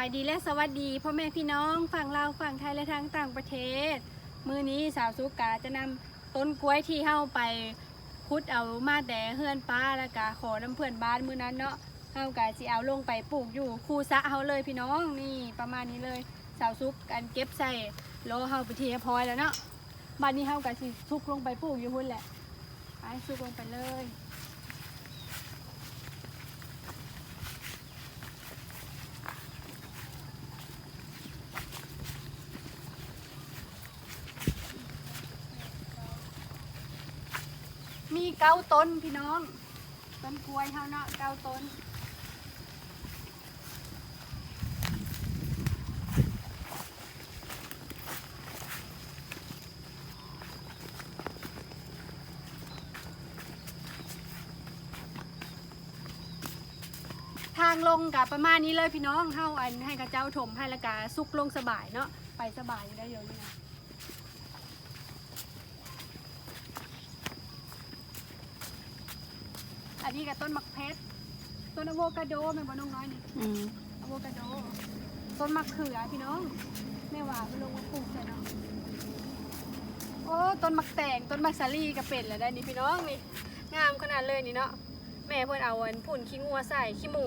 ายดีและสวัสดีพ่อแม่พี่น้องฝั่งลาวฝั่งไทยและทางต่างประเทศ มือนี้สาวสุกาจะนำต้นกล้วยที่เฮาไปคุดเอามาแต่เฮือนป้าแล้วก็ขอน้ำเพื่อนบ้านมือนั้นเนาะเฮากะสิเอาลงไปปลูกอยู่คูสะเฮาเลยพี่น้องนี่ประมาณนี้เลยสาวซุกกันเก็บใส่โลเฮาไปทีพอยแล้วเนาะบ้านนี้เฮากะสิซุกลงไปปลูกอยู่หุ่นแหละไปซุกลงไปเลย มีเก้าต้นพี่น้อง ต้นกล้วยเฮาเนาะเก้าต้น ทางลงกับประมาณนี้เลยพี่น้องเฮาอันให้กระเจ้าถมให้ละกาซุกลงสบายเนาะไปสบายอยู่ได้เดี๋ยวนี้นะ อันนี้กับต้นมักเพชรต้นอะโวคาโดแม่บ่น้องน้อยนี่อืมอะโวคาโด ต้นมะเขือพี่น้องแม่ว่าไปลงมาปลูกใส่เนาะโอ้ต้นมักแตงต้นมักสาลีก็เป็นแล้วได้นี่พี่น้องนี่งามขนาดเลยนี่เนาะแม่เพิ่นเอาอันผุ่นขี้งัวใส่ขี้หมู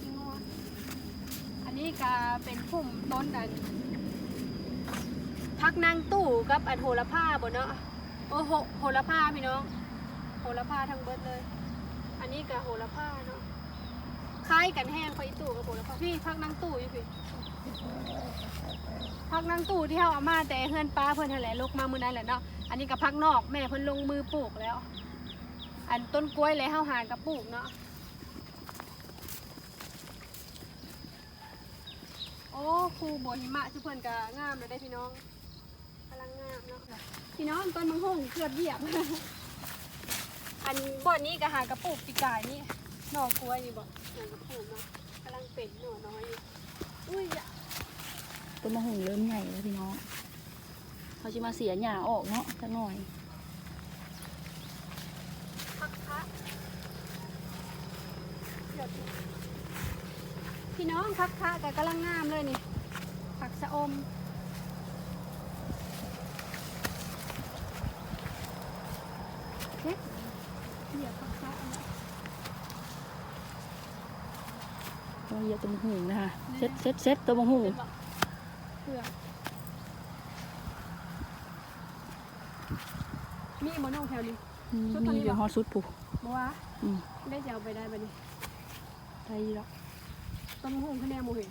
ขี้งัวอันนี้ก็เป็นพุ่มต้นอันพักนางตู้กับอันโหระพาบ่เนาะโอ้โหโหระพาพี่น้องโหระพาทั้งเบิดเลย อันนี้กับโหระพาเนาะคล้ายกันแห้งไปตู่กับโหระพาพี่พักนั่งตู้อยู่พี่พักนั่งตู้ที่เขาเอามาแต่เฮือนป้าเพิ่นนั่นแหละลูกมามือนั้นแหละเนาะอันนี้กับพักนอกแม่เพิ่นลงมือปลูกแล้ว อันต้นกล้วยเลยเฮาหางกับปลูกเนาะโอ้ครูโบหิมะที่เพิ่นก็งามเลยได้พี่น้องกำลังงามเนาะพี่น้องต้นมังหงเกือบเหยียบ อันบ่อนนี้ก็หากระปุกปีกายนี่หน่อกล้วยนี่บ่หากระปุกเนาะกำลังเป็นหน่อน้อยอยู่อุ้ยอย่าต้นมะฮุงเริ่มใหญ่แล้วพี่น้องเขาจะมาเสียหญ้าออกเนาะสักหน่อยพักพระเดี๋ยวดูพี่น้องพักพระก็กำลังงามเลยนี่ผักสะอมเฮ็ดเหยียบพักพระเอาไว้ เราเหยียบต้นมะฮุงนะคะเซ็ตเซ็ตเซ็ตต้นมะฮุงเป็นบ่เผือกมีหมอนองแถวนี้อืมชุดตัวนี้มีเหรอเดี๋ยวฮอดสุดผูกบ่ว่าอืมได้จะเอาไปได้บัดนี้ไทยแล้วต้มหุ่งคะแนนโมเห็น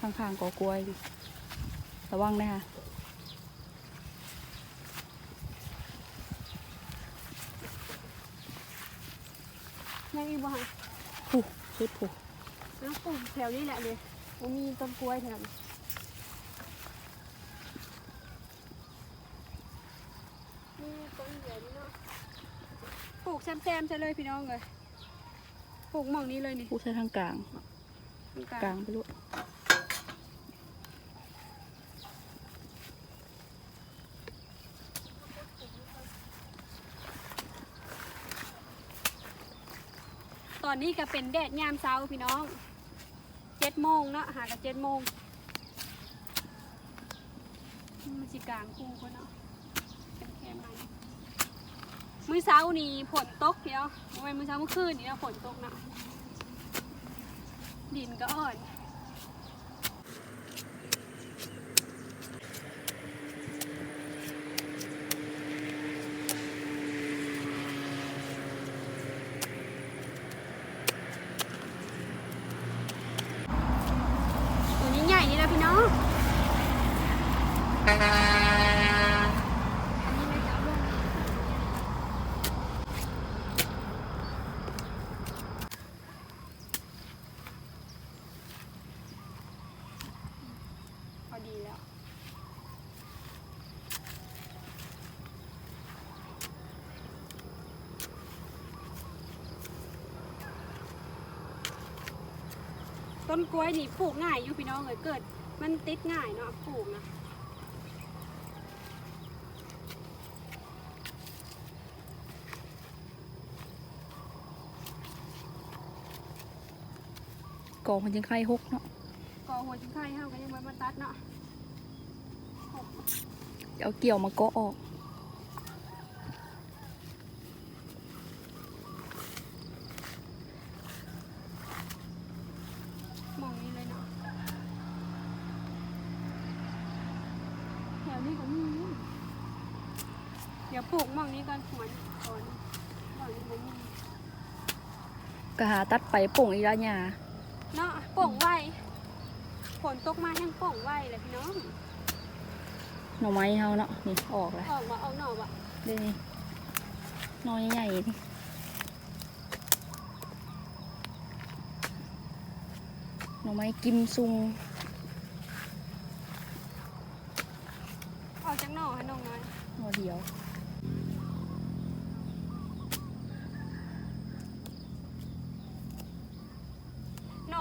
ข้างๆกอกล้วยดิระวังนะคะยังอีกบ่ฮะผูกสุดผูก แล้วปลูกแถวนี้แหละเลยมันมีต้นกล้วยแถวนี้นี่ต้นใหญ่นี่เนาะปลูกแซมๆใช่เลยพี่น้องเลยปลูกหม่องนี้เลยนี่ผูกใช้ทางกลาง ตรงกกลาลางงไปลูกตอนนี้ก็เป็นแดดยามเช้าพี่น้อง เจ็ดโมงเนาะหากับเจ็ดโมงมันสิกลางคู่คนเนาะเป็นแค่ไหนมื้อเช้านี่ฝนตกเดียวไม่มื้อเช้าเมื่อคืนนี่ฝนตกเนาะดินก็อ่อน ตัว นี้ใหญ่นี่นะพี่น้องอันนี้ไม่จับลงพอดีแล้วต้นกล้วยนี่ปลูกง่ายอยู่พี่น้องเลยเกิด มันติดง่ายเนาะปลูกนะกองมันยังไข่หกเนาะกองหัวชิ้นไข่เฮาก็ยังบ่มาตัดเนาะเอาเกี่ยวมาเก็ออก มองนี้เลยเนาะแถวนี้ก็มีเดี๋ยวปลูกมองนี้ก่อนหัวนี่ก่อนมองนี้บ่มี ก็หา ตัดไปโป่งอีละหญ้าเนาะโป่งไวฝนตกมาแห้งโป่งไวเลยพี่น้องหน่อไม้เฮาเนาะนี่ออกแล้วออกมาเอาหน่อวะเด้นี่หน่อใหญ่ๆนี่หน่อไม้กิมซุงออกจากหน่อให้น้องน้อยหน่อเดียว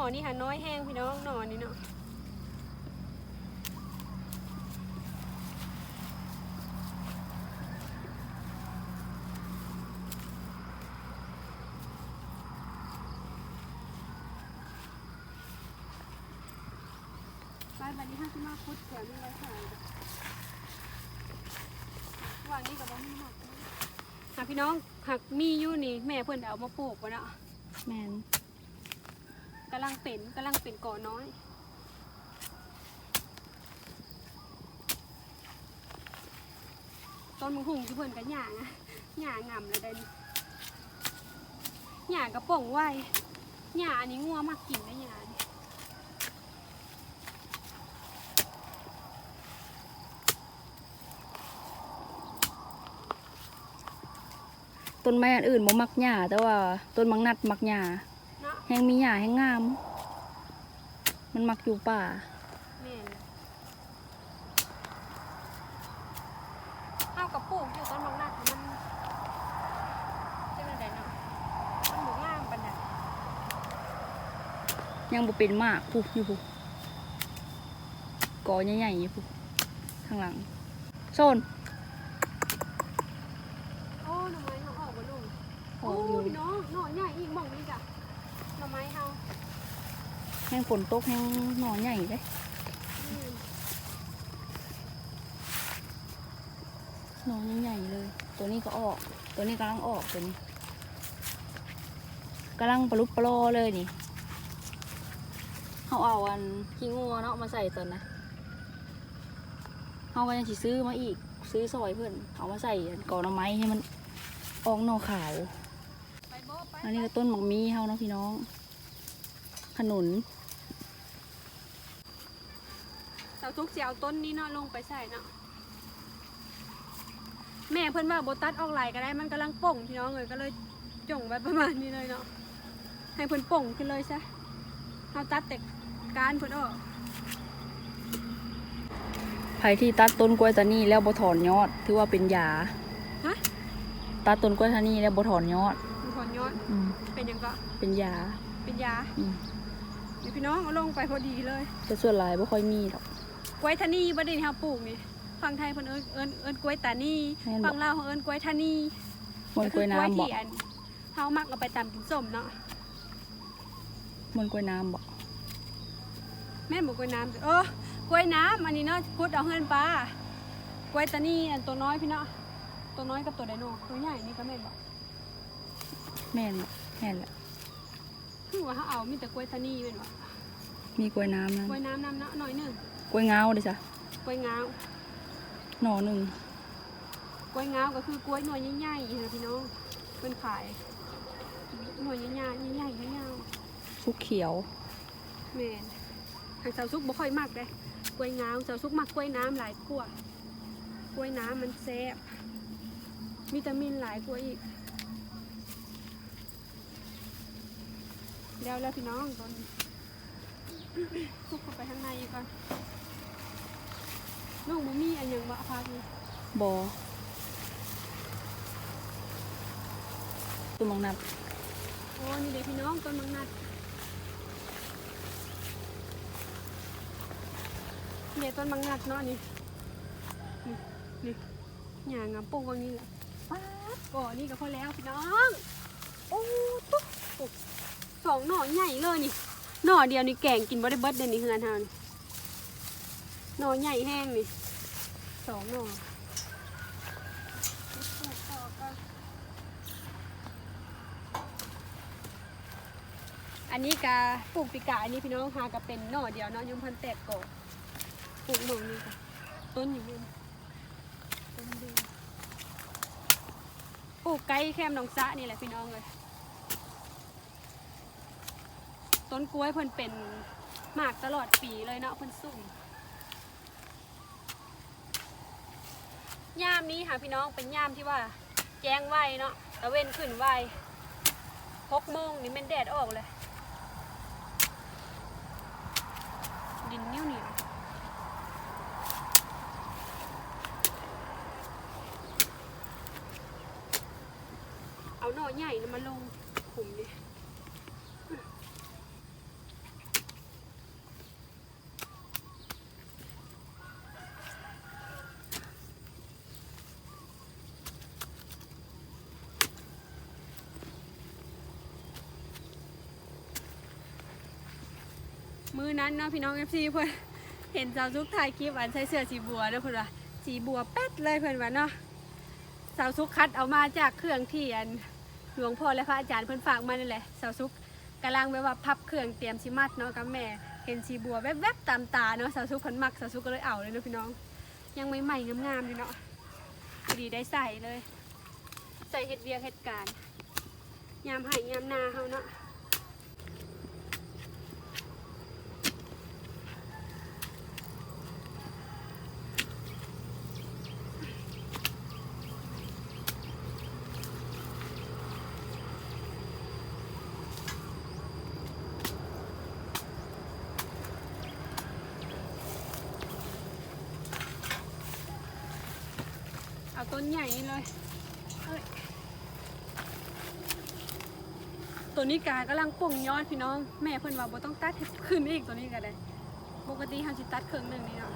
อนี่ค่ะน้อยแห้งพี่น้องหน่อนี่เนาะไปบัดนี้ห้าสิมาคุดแถวนี้ไว้ค่ะวางนี่กับว่มีหมดหากพี่น้องหักมีอยู่นี่ แม่เพิ่อนเอามาปลูกไว้เนาะแมน กำลังเป็นกำลังเป็นก่อน้อยต้นมะฮุ่งที่เพิ่นกันหยางอะหยางำเลยเดนหยางกระป๋องไว้หยาอันนี้งัวมากกินนะหยานี่ต้นไม้อันอื่นบ่มักหญ้าแต่ว่าต้นมังนัดมักหญ้าเนา แห้งมีหญ้าแห้งงาม มันมักอยู่ป่าแม่นเอากระปลูกอยู่ต้นมังนัดมันจะเป็นไดเนาะมันหมูงามปานใดยังบ่เป็นมากปุ๊อยู่ปุ๊กอใหญ่ๆอยู่ปุ๊ข้างหลังโซนโอ้หน่อไม้เขาออกบ่ลุงอโอ้อกอยู่พี่น้องหน่อใหญ่อีกหม่องนี้จ้ะ หน่อไม้เฮาแห้งฝนตกแห้งหน่อใหญ่เลยอืมหน่อใหญ่เลย ตัวนี้ก็ออก ตัวนี้กำลังออกตัวนี้กำลังปลุกปลอเลยนี่เขาเอาอันขี้งัวเนาะมาใส่ตอนนะเขาก็ยังสิซื้อมาอีก ซื้อซอยเพื่อนเอามาใส่อันกอน่อไม้ให้มันออกหน่อขาว อันนี้ก็ต้นหมักมีเฮาเนาะพี่น้อง ขนุนสาวทุกเสียเอาต้นนี้เนาะลงไปใส่เนาะแม่เพิ่นว่าโบตัดออกไหลก็ได้มันกำลังป่งพี่น้องเลยก็เลยจ่งไว้ประมาณนี้เลยเนาะให้เพิ่นป่งขึ้นเลยซะเอาตัดแต่การเพิ่นออกไผที่ตัดต้นกล้วยตานีแล้วบ่ถอนยอด ถือว่าเป็นยาฮะตัดต้นกล้วยตานีแล้วบ่ถอนยอดมีผล ยอดอืมเป็นหยังก็เป็นยาเป็นยาอืมเดี๋ยวพี่น้องเอาลงไปพอดีเลยแต่ส่วนหลายบ่ค่อยมีหรอก กล้วยทานีบ่ได้ที่เฮาปลูกนี่ฝั่งไทยเพิ่นเอิ้นเอิ้นเอิ้นกล้วยตานีแม่นบ่ฝั่งลาวเขาเอิ้นกล้วยทานีมนกล้วยน้ำบ่ที่อันเฮามักเอาไปตำกินส้มเนาะมนกล้วยน้ำบ่แม่นบอกกล้วยน้ำเออกล้วยน้ำอันนี้เนาะพุดเอาเฮือนปลากล้วยตานีอันตัวน้อยพี่เนาะตัวน้อยกับตัวไดโนตัวใหญ่นี่ก็แม่นบอก แม่นบ่แม่นแหละคือว่าเฮาเอามีแต่กล้วยตานีแม่นบ่มีกล้วยน้ำนะกล้วยน้ำน้ำเนาะหน่อยหนึงกล้วยงาวเด้อจ้ะกล้วยงาวหน่อหนึ่งกล้วยงาวก็คือกล้วยหน่วยใหญ่ๆนะพี่น้องเพิ่นขายหน่วยใหญ่ๆใหญ่ๆยาวสุกเขียวๆแม่นทางสาวซุกบ่ค่อยมักเด้กล้วยงาวสาวซุกมักกล้วยน้ำหลายกว่ากล้วยน้ำมันแซ่บวิตามินหลายกว่าอีก แล้วแล้วพี่น้องตอนคุกเข้าไปข้างในอีกก่อนน้องบ่มีอันหยังบ่พาพี่บอตัวมังนัดโอ้นี่เด็กพี่น้องต้นมังนัดเนี่ยต้นมังนัดเนาะนี่นี่นี่หยางอะปลูกวังนี้แหละป๊าดก่อนี่ก็พอแล้วพี่น้อง โอ้ตุ๊กตุ๊ก สองหน่อใหญ่เลยนี่หน่อเดียวนี่แกงกินบ่ได้เบิดเดยนี่เฮือนเฮานี่หน่อใหญ่แห้งนี่สองหน่ออันนี้กะปลูกปีกาอันนี้พี่น้องหากับเป็นหน่อเดียวเนาะยุมพันแตกก่อปลูกหน่อนี่ค่ะต้นอยู่นี่ต้นเดียวปลูกไก่แคมหนองสะนี่แหละพี่น้องเลย ต้นกล้วยเพิ่นเป็นหมากตลอดปีเลยเนาะเพิ่นสุ่มยามนี้ค่ะพี่น้องเป็นยามที่ว่าแจ้งไวเนาะตะเวนขึ้นไวหกโมงนี่แมันแดดออกเลย ดินนิ้วเหนียวเอาหน่อใหญ่มาลงขุมดิมื อนั้นเนาะพี่น้องเอฟซีเพื่อนเห็นสาวซุกถ่ายคลิปอันใส่เสื้อสีบัวเด้อเพื่อนว่าสีบัวแป๊ดเลยเพื่อนว่าเนาะสาวซุกคัดเอามาจากเครื่องที่อันหลวงพ่อและพระอาจารย์เพื่อนฝากมานี่แหละสาวซุกกำลังแบบว่าพับเครื่องเตรียมชิมัดเนาะกับแม่เห็นสีบัวแวบๆตามตาเนาะสาวซุกเพิ่นมักสาวซุกก็เลยเอาเลยเนาะพี่น้อง ยังใหม่ๆงามๆอยู่เนาะดีได้ใส่เลย ใส่เฮ็ดเวียกเฮ็ดการยามให้ยามนาเฮาเนาะ ต้นใหญ่นี่เลยเอ้ยตัวนี้กากำลังป่งยอดพี่น้อง แม่เพิ่นว่าบ่ต้องตัดให้ขึ้นอีกตัวนี้ก็ได้ปกติเฮาสิตัดครึ่งหนึงนี่เนาะ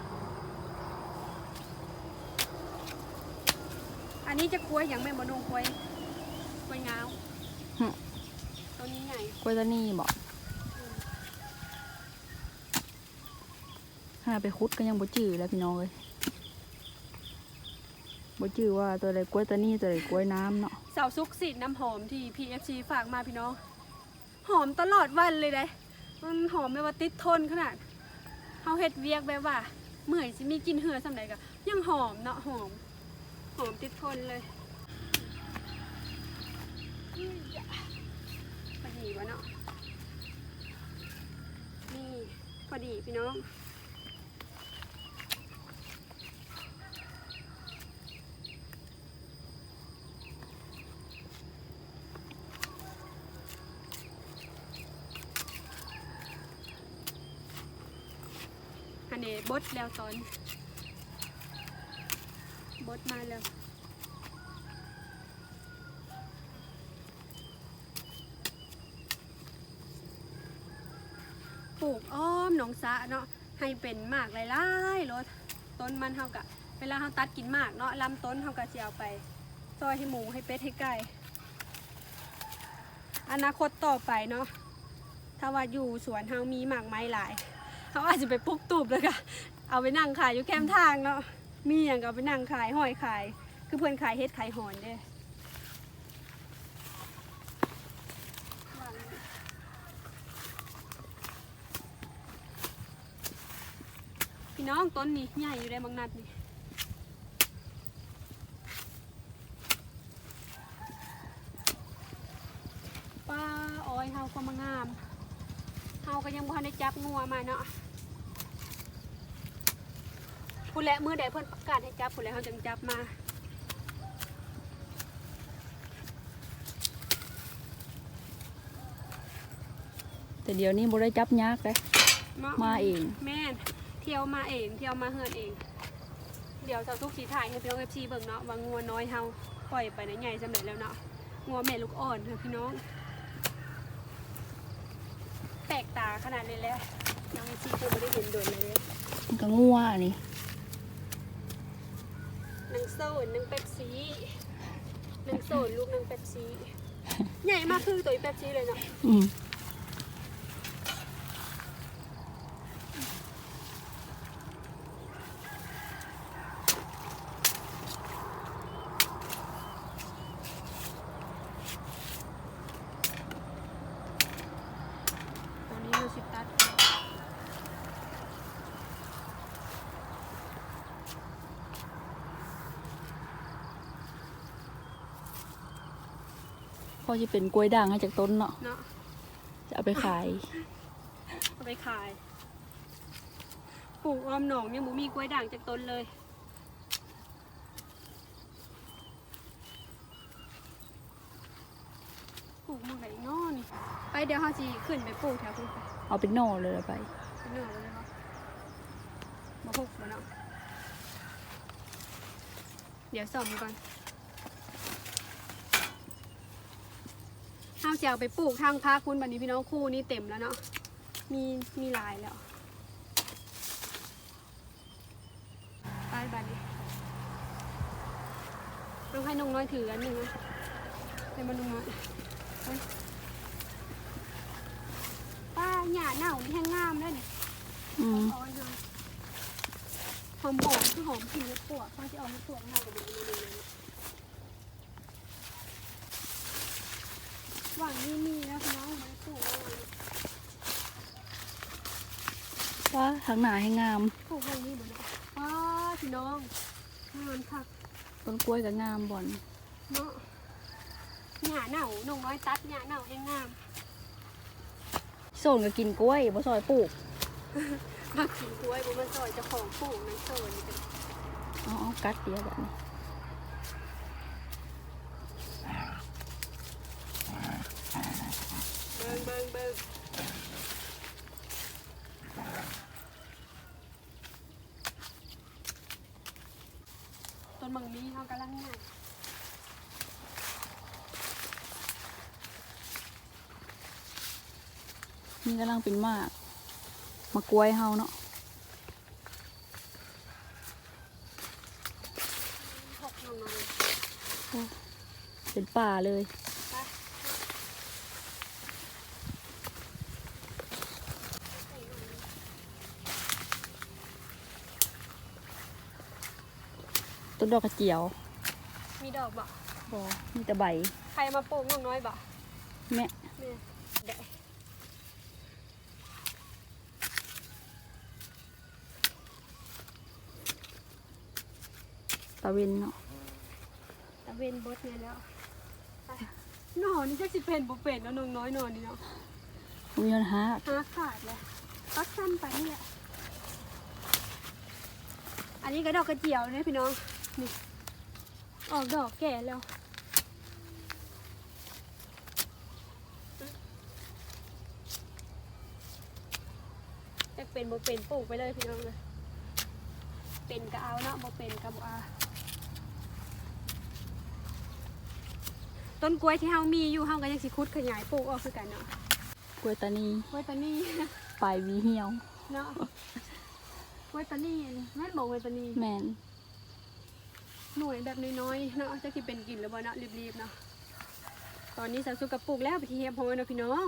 อันนี้จะกล้วยอย่างแม่บ่นงกล้วยกล้วยงาวหึตัวนี้ใหญ่กล้วยตานีบอกถ้าไปคุดก็ยังบ่จื้อแล้วพี่น้องเลย บ่จื้อว่าตัวใดกล้วยตานีตัวใดกล้วยน้ำเนาะสาวซุกสีน้ำหอมที่ PFC ฝากมาพี่น้อง หอมตลอดวันเลยเด้มันหอมไม่ว่าติดทนขนาดเฮาเฮ็ดเวียกแบบว่าเมื่อยสิมีกลินเหือสำใดก็ยังหอมเนาะหอม หอมติดทนเลยอื้อยะพอดีวะเนาะนี่พอดีพี่น้อง นี่บดแล้วตอน บดมาแล้วปลูกอ้อมหนองสะเนาะให้เป็นมากหลายๆรถต้นมันเท่ากับเวลาเขาตัดกินมากเนาะลำต้นเท่ากับเสียเอาไป ซอยให้หมูให้เป็ดให้ไก่อนาคตต่อไปเนาะถ้าว่าอยู่สวนเฮามีหมากไม้หลาย เขาอาจจะไปปลุกตูบเลยค่ะ เอาไปนั่งขายอยู่แคมทางเนาะ มีอย่างก็เอาไปนั่งขายห้อยขาย คือเพื่อนขายเฮ็ดขายหอนเด้พี่น้องต้นนี้ใหญ่อยู่ได้บางนัดนี่ป้าอ้อยเฮาก็มางามเฮาก็ยังบ่ทันได้จับงัวมาเนาะ ผู้แหละมือใดเพิ่นประกาศให้จับผู้แหละเฮาจึงจับมาแต่เดี๋ยวนี้บ่ได้จับยากเลยเนาะมาเอง แม่นเที่ยวมาเองเที่ยวมาเฮือนเอง เดี๋ยวสาวทุกสีถ่ายให้พี่น้อง FC เบิ่งเนาะว่างัวน้อยเฮาปล่อยไปในใหญ่สำเร็จแล้วเนาะงัวแม่ลูกอ่อนค่ะพี่น้องแปลกตาขนาดนี้แล้วน้อง FC เคยบ่ได้เห็นโดนเลยเด้มันก็งัวอัน นึ่งโซนหนึ่งเป๊ปซี่หนึ่งโซนลูกหนึ่งเป๊ปซี่ใหญ่มากคือตัวเป๊ปซี่เลยเนาะตอนนี้เราสิตัด จะเป็นกล้วยด่างให้จากต้นเนาะเนาะจะเอาไปขาย เอาไปขายปลูกออมหนองเนี่ยหมูมีกล้วยด่างจากต้นเลยปลูกหมาไหนนอนไปเดี๋ยวเขาจีขึ้นไปปลูกแถวคุณไปเอาเป็นหน่อเลยเอาไป เป็นเหนือเลยเนาะมาหกมาเนาะเดี๋ยวส่อมก่อนห้าม เจียวไปปลูกทางพาคุณบันนี้พี่น้องคู่นี่เต็มแล้วเนาะมีมีหลายแล้วไปบันนี้ต้องให้น้องน้อยถืออันหนึ่งนะให้มันน้องน้อยไปป้าหญ้าเน่านี่แห้งงามเลยเนี่ยอืมหอมหอมหอมหอมคือหอมกลิ่นเล็บปวดเขาจะเอาเล็บปวดมากับมันเลย หวังนี่มีนะพี่น้องมันปลูกเอาไว้ว่าทางหนาให้งามปลูกไว้นี่เหมือนกันว้าพี่น้องงามคักต้นกล้วยกับงามบ่อนเนาะหญ้าเน่าน้องน้อยตัดหญ้าเน่าให้งามโซนก็กินกล้วยบ่ซอยปลูกมากินกล้วยบนมันซอยเจะของปลูกนั่นโซนนี่เป็นเอาเอากัดเดียวแบบนี้ เบิ่งเบิ่งเบิ่งต้นมังมีเขากำลังงามนี่กำลังเป็นมาก มากล้วยเฮาเนาะเป็นป่าเลย ต้นดอกกระเจียว มีดอกบ่บ่มีแต่ใบ ใครมาปลูกน้องน้อยบ่แม่เนี่ยเดะตะเวนเนาะตะเวนบดเนี่ยแล้วไปหนอนนี่จะสิเป็นบ่เป็นเนาะน้องน้อยหนอนนี่เนาะมีปัญหาหาขาดเลยตัดสั้นไปนี่แหละ อันนี้ก็ดอกกระเจียวเนี่ยพี่น้อง นี่ออกดอกแก่แล้วจะเป็นบ่เป็นปลูกไปเลยพี่น้องเลยเป็นก็เอาเนาะบ่เป็นก็บ่เอาต้นกล้วยที่เฮามีอยู่เฮาก็ยังสิคุดขยายปลูกออกคือกันเนาะกล้วยตานีกล้วยตานีปลายหวีเหี่ยวเนาะกล้วยตานีนี่แม่นบอกกล้วยตานีแมน หน่วยแบบน้อยๆเนาะจะกินเป็นกินหรือบ่เนาะรีบๆเนาะตอนนี้สาวสุกกับปลูกแล้วไปที่เฮียพอยเนาะพี่น้อง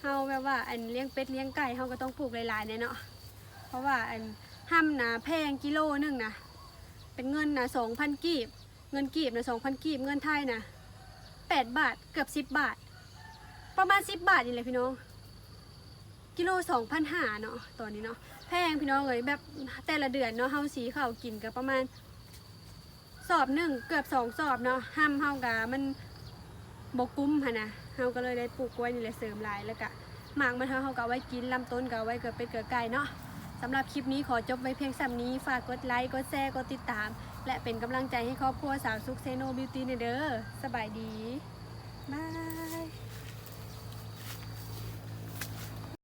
เฮาแบบว่าอันเลี้ยงเป็ดเลี้ยงไก่เฮาก็ต้องปลูกหลายๆเนาะเพราะว่าอันห้ำนะแพงกิโลหนึงนะเป็นเงินนะสองพันกีบ เงินกีบนะสองพันกีบเงินไทยนะแปดบาทเกือบสิบบาท ประมาณสิบบาทนี่แหละพี่น้องกิโลสองพันห้าเนาะตอนนี้เนาะแพงพี่น้องเลยแบบแต่ละเดือนเนาะเฮาสีข้าวกินก็ประมาณ สอบหนึ่งเกือบสองสอบเนาะห้ามเฮากะมันบกุ้มค่ะนะเฮาก็เลยได้ปลูกกล้วยนี่แหละเสริมลายแล้วก็หมากมันเฮาเฮาก็ไว้กินลำต้นก็ไว้เกิดเป็ดเกิดไก่เนาะสำหรับคลิปนี้ขอจบไว้เพียงสำนี้ฝากกดไลค์กดแชร์กดติดตาม และเป็นกำลังใจให้ครอบครัวสาวซุกเซโนบิวตี้เด้อสบายดีบาย